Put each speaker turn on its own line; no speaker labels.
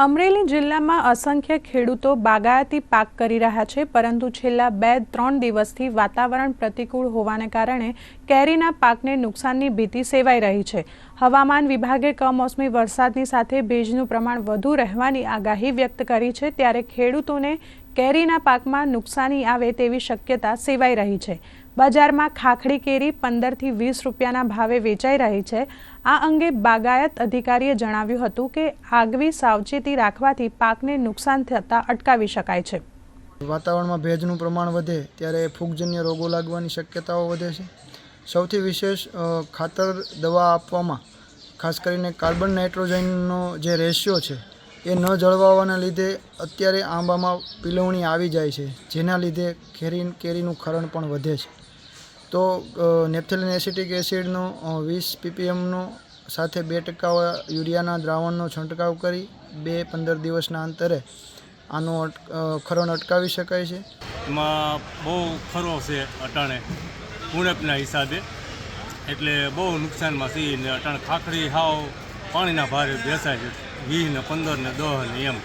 અમરેલી જિલ્લામાં અસંખ્ય ખેડૂતો બાગાયતી પાક કરી રહ્યા છે, પરંતુ છેલ્લા બે ત્રણ દિવસથી વાતાવરણ પ્રતિકૂળ હોવાને કારણે કેરીના પાકને નુકસાનની ભીતિ સેવાઈ રહી છે. હવામાન વિભાગે કમોસમી વરસાદની સાથે ભેજનું પ્રમાણ વધુ રહેવાની આગાહી વ્યક્ત કરી છે, ત્યારે ખેડૂતોને કેરીના પાકમાં નુકસાની આવે તેવી શક્યતા સેવાઈ રહી છે. બજારમાં ખાખડી કેરી પંદરથી વીસ રૂપિયાના ભાવે વેચાઈ રહી છે. આ અંગે બાગાયત અધિકારીએ જણાવ્યું હતું કે આગવી સાવચેતી રાખવાથી પાકને નુકસાન થતાં અટકાવી શકાય છે.
વાતાવરણમાં ભેજનું પ્રમાણ વધે ત્યારે ફૂગજન્ય રોગો લાગવાની શક્યતાઓ વધે છે. સૌથી વિશેષ ખાતર દવા આપવામાં, ખાસ કરીને કાર્બન નાઇટ્રોજનનો જે રેશિયો છે એ ન જળવાવાના લીધે અત્યારે આંબામાં પીલવણી આવી જાય છે, જેના લીધે કેરી કેરીનું ખરણ પણ વધે છે. તો નેપ્થેલિન એસિટિક એસિડનો વીસ પીપીએમનો સાથે બે ટકા યુરિયાના દ્રાવણનો છંટકાવ કરી બે પંદર દિવસના અંતરે આનું ખરણ અટકાવી શકાય છે.
એમાં બહુ ખરો છે અટાણે ઉણપના હિસાબે. એટલે બહુ નુકસાનમાં છે અટાણ ખાખડી હાવ પાણીના ભારે બેસાય છે. વીસ ને પંદર ને દસ ને એમ.